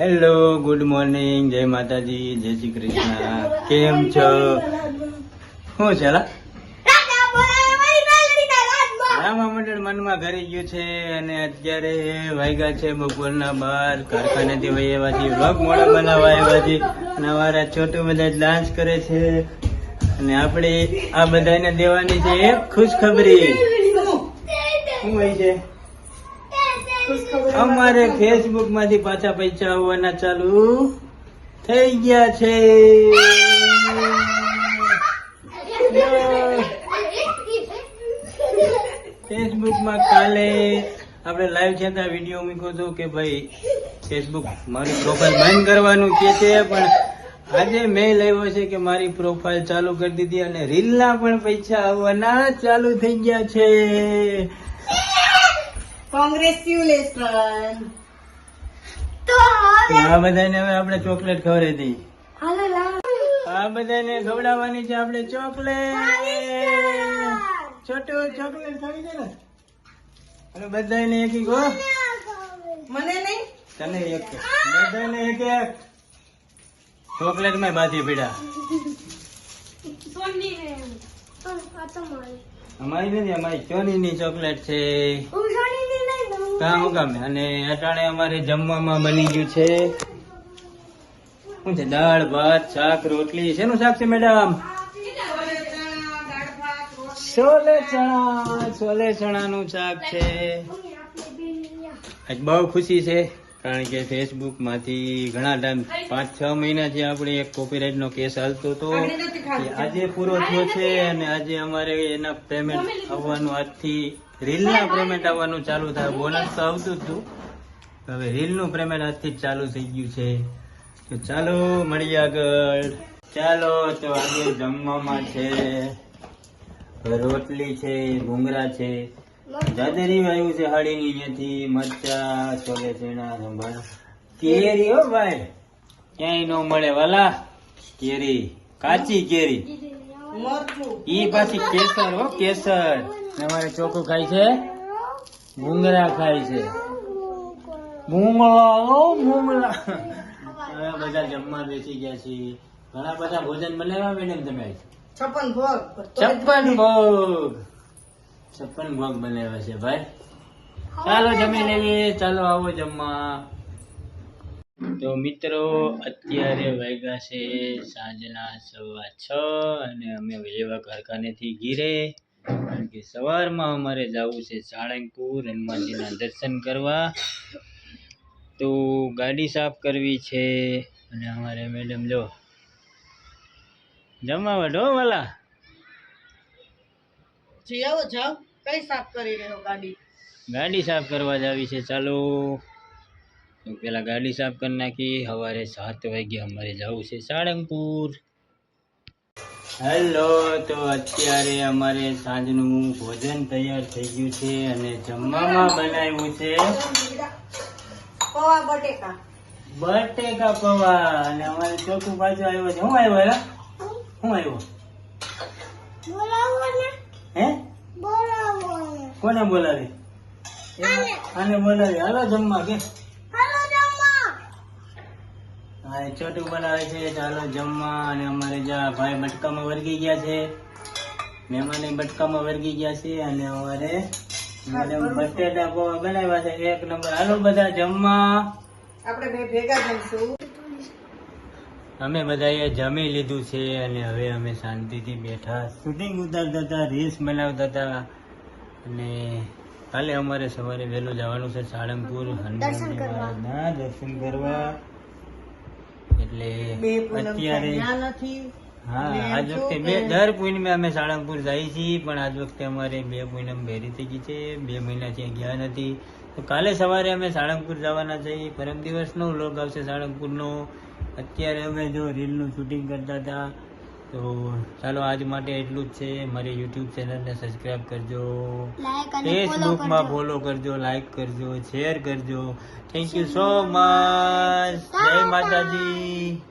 Hello good morning જય માતાજી જય શ્રી કૃષ્ણ કેમ છો શું છે? રામા મંડળ મનમાં ઘરે ગયું છે અને અત્યારે વાગ્યા છે બપોરના બાર કારખાનેથી વહી આવ્યા છીએ વ્લોગ મોડા બનાવવા આવ્યા છીએ અને અમારા છોટું બધા ડાન્સ કરે છે અને આપણે આ બધાને દેવાની છે એક ખુશખબરી શું હોય છે અમારે ફેસબુકમાંથી પાછા પૈસા આવવાના ચાલુ. થઈ ગયા છે. ફેસબુકમાં કાલે આપણે લાઈવ છે ત્યાં વીડિયો મૂક્યો હતો કે ભાઈ ફેસબુક મારી પ્રોફાઇલ બંધ કરવાનું કે છે પણ આજે મેં લેવો છે કે મારી પ્રોફાઇલ ચાલુ કરી દીધી અને રીલના પણ પૈસા આવવાના ચાલુ થઈ ગયા છે. કોંગ્રેચ્યુલેશન. તો આ બધાને હવે આપણે ચોકલેટ ખવડાવી દઈએ. આ બધાને ખવડાવવાની છે આપણે ચોકલેટ. છોટું ચોકલેટ ખાવી દે ને? અને બધાને એક એક મને નહીં? તને એક બધાને એક એક. ચોકલેટમાં બાધી પીડા. અમારી નથી અમારી ચોરીની ચોકલેટ છે. હું અને અટાણે અમારે જમવામાં બની ગયું છે. શું છે? દાળ ભાત શાક રોટલી. શેનું શાક છે મેડમ? છોલે ચણા. છોલે ચણા નું શાક છે. આજ બહુ ખુશી છે કારણ કે ફેસબુકમાંથી ઘણા ટાઈમ પાંચ છ મહિનાથી આપણે એક કોપીરાઇટ નો કેસ હાલતો હતો આજે પૂરો થયો છે અને આજે અમારે એના પેમેન્ટ આવવાનું આજથી રીલ ના પેમેન્ટ આવવાનું ચાલુ થાય. બોનસ તો આવતું હતું હવે રીલનું પેમેન્ટ આજથી ચાલુ થઈ ગયું છે. તો ચાલો મળીએ આગળ. ચાલો તો આજે જમવામાં છે. રોટલી છે ભૂંગરા છે. જાદરી આવ્યું છે હાડીની અહીંયાથી મરચા છોલે ચણા સંભાળ કેરી હો ભાઈ. ક્યાંય ન મળે વાલા. કેરી. કાચી કેરી. ઈ પાછી કેસર હો કેસર. તમારે ચોખ્ખું ખાય છે? ભૂંગરા ખાય છે. ભૂંગળા ભૂંગળા. હવે બધા જમવા બેસી ગયા છીએ. ઘણા બધા ભોજન બનાવ્યા મેડમ તમે? છપ્પન ભોગ. છપ્પન ભોગ. છપ્પન ભોગ બનાવ્યા છે ભાઈ. ચાલો જમી લઈએ. ચાલો આવો જમવા. તો મિત્રો અત્યારે વાગ્યા છે સાંજના સવા છ અને અમે વહેવા કારખાનેથી ઘીરે. કારણ કે સવારમાં અમારે જવું છે સાળંગપુર હનુમાનજીના દર્શન કરવા. તો ગાડી સાફ કરવી છે અને અમારે મેડમ જો જમવા હો વાલા? જી આવો જાઓ. કઈ સાફ કરી રહ્યો ગાડી? ગાડી સાફ કરવા જાવી છે. ચાલો. તો પેલા ગાડી સાફ કરી નાખી. સવારે સાત વાગ્યા અમારે જવું છે સાળંગપુર. હેલો તો અત્યારે અમારે સાંજનું ભોજન તૈયાર થઈ ગયું છે અને જમવામાં બનાવ્યું છે પૌવા બટેકા. બટેકા પૌવા. અને અમારે ચોખ્ખું બાજુ આવ્યો છે. હું આવ્યો હેલા? હું આવ્યો? હે? કોને બોલાવી? આને બોલાવી. હાલો જમવા કે? એ છોટું બનાવે છે ચાલો જમવા અને અમારે જ્યાં ભાઈ બટકામાં વર્ગી ગયા છે. મહેમાન બટકામાં વર્ગી ગયા છે અને અમારે મેડમ બટેટા પૌવા બનાવ્યા છે. એક નંબર. હાલો બધા જમવા. આપણે બે ભેગા જમશું અમે બધાએ જમી લીધું છે અને હવે અમે શાંતિથી બેઠા. શૂટિંગ ઉતારતા હતા રીલ્સ બનાવતા હતા અને કાલે અમારે સવારે વહેલું જવાનું છે સાળંગપુર. હનુમાન દર્શન કરવા. એટલે અત્યારે હા આજ વખતે બે દર પૂનમે અમે સાળંગપુર જઈએ છીએ પણ આજ વખતે અમારે બે પૂનમ ભેરી થઈ ગઈ છે. બે મહિના ત્યાં ગયા નથી. તો કાલે સવારે અમે સાળંગપુર જવાના છીએ પરમ દિવસનો લોક આવશે સાળંગપુરનો. અત્યારે અમે જો રીલનું શૂટિંગ કરતા હતા તો ચાલો આજ માટે એટલું જ છે. મારી યુટ્યુબ ચેનલને સબસ્ક્રાઈબ કરજો. ફેસબુકમાં ફોલો કરજો. લાઈક કરજો શેર કરજો thank you so much Jai Mataji.